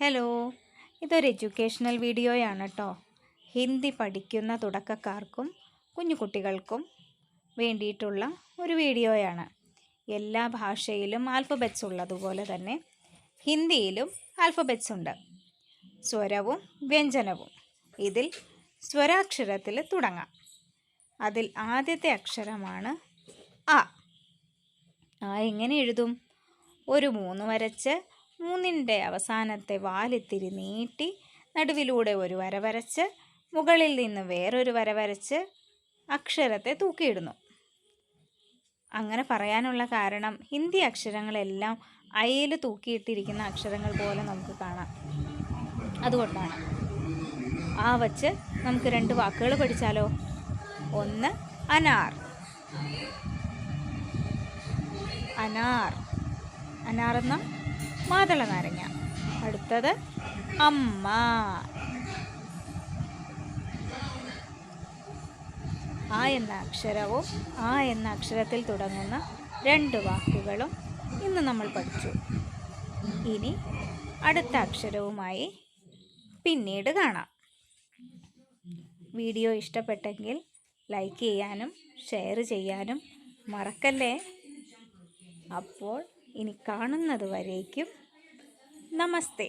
Hello ഇതൊരു educational വീഡിയോയാണ് കേട്ടോ ഹിന്ദി പഠിക്കുന്ന തുടക്കക്കാർക്കും കുഞ്ഞു കുട്ടികൾക്കും വേണ്ടിയിട്ടുള്ള ഒരു വീഡിയോയാണ്. എല്ലാ ഭാഷയിലും ആൽഫബറ്റ്സ് ഉള്ളതുപോലെ തന്നെ ഹിന്ദിയിലും ആൽഫബറ്റ്സ് ഉണ്ട്. സ്വരവും വ്യഞ്ജനവും. ഇതിൽ സ്വരാക്ഷരത്തിൽ തുടങ്ങാം. അതിൽ ആദ്യത്തെ അക്ഷരമാണ് ആ ആ എങ്ങനെ എഴുതും? ഒരു മൂന്ന് വരച്ച് മൂന്നിന്റെ അവസാനത്തെ വാലിത്തിരി നീട്ടി നടുവിലൂടെ ഒരു വര വരച്ച് മുകളിൽ നിന്ന് വേറൊരു വര വരച്ച് അക്ഷരത്തെ തൂക്കിയിടുന്നു. അങ്ങനെ പറയാനുള്ള കാരണം ഹിന്ദി അക്ഷരങ്ങളെല്ലാം അയിൽ തൂക്കിയിട്ടിരിക്കുന്ന അക്ഷരങ്ങൾ പോലെ നമുക്ക് കാണാം. അതുകൊണ്ടാണ്. ആ വച്ച് നമുക്ക് രണ്ട് വാക്കുകൾ പഠിച്ചാലോ? ഒന്ന് അനാർ. അനാർ. അനാർ എന്ന മാതള നാരങ്ങ അടുത്തത് അമ്മ. ആ എന്ന അക്ഷരവും ആ എന്ന അക്ഷരത്തിൽ തുടങ്ങുന്ന രണ്ട് വാക്കുകളും ഇന്ന് നമ്മൾ പഠിച്ചു. ഇനി അടുത്ത അക്ഷരവുമായി പിന്നീട് കാണാം. വീഡിയോ ഇഷ്ടപ്പെട്ടെങ്കിൽ ലൈക്ക് ചെയ്യാനും ഷെയർ ചെയ്യാനും മറക്കല്ലേ? അപ്പോൾ ഇനി കാണുന്നത് വരേക്കും. നമസ്തേ.